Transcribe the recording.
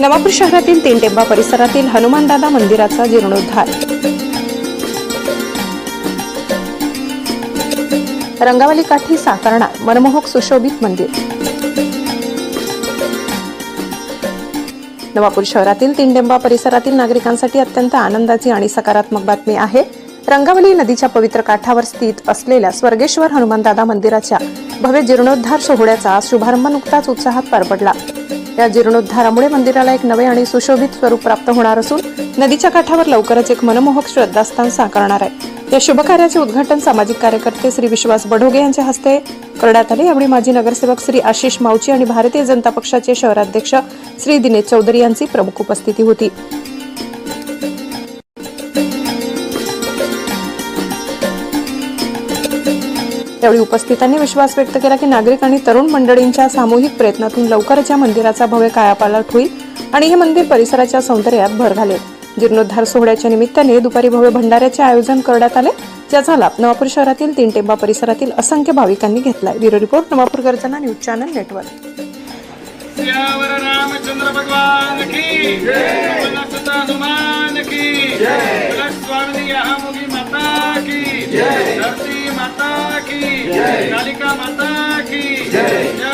नवापूर शहरातील तीन टेंबा परिसरातील हनुमानदादा मंदिराचा जीर्णोद्धार. रंगावली काठी साकारणार मनमोहक सुशोभित मंदिर. नवापूर शहरातील तीनडेंबा परिसरातील नागरिकांसाठी अत्यंत आनंदाची आणि सकारात्मक बातमी आहे. रंगावली नदीच्या पवित्र काठावर स्थित असलेल्या स्वर्गेश्वर हनुमानदादा मंदिराच्या भव्य जीर्णोद्धार सोहळ्याचा शुभारंभ नुकताच उत्साहात पार पडला. या जीर्णोद्धारामुळे मंदिराला एक नवे आणि सुशोभित स्वरूप प्राप्त होणार असून नदीच्या काठावर लवकरच एक मनमोहक श्रद्धास्थान साकारणार आहे. या शुभकार्याचे उद्घाटन सामाजिक कार्यकर्ते श्री विश्वास बढोगे यांच्या हस्ते करण्यात आले. यावेळी माजी नगरसेवक श्री आशिष मावची आणि भारतीय जनता पक्षाचे शहराध्यक्ष श्री दिनेश चौधरी यांची प्रमुख उपस्थिती होती. यावेळी उपस्थितांनी विश्वास व्यक्त केला की नागरिक आणि तरुण मंडळींच्या सामूहिक प्रयत्नातून लवकरच या मंदिराचा भव्य कायापालट होईल आणि हे मंदिर परिसराच्या सौंदर्यात भर घालेल. जीर्णोद्धार सोहळ्याच्या निमित्ताने दुपारी भव्य भंडाऱ्याचे आयोजन करण्यात आले. ज्याचा लाभ नवापूर शहरातील तीन टेंबा परिसरातील असंख्य भाविकांनी घेतलाय. ब्युरो रिपोर्ट नवापूर गर्जना न्यूज चॅनल नेटवर्क. रामचंद्र भगवान की हनुमान की स्वामी माता की धरती माता की कालिका माता की जय।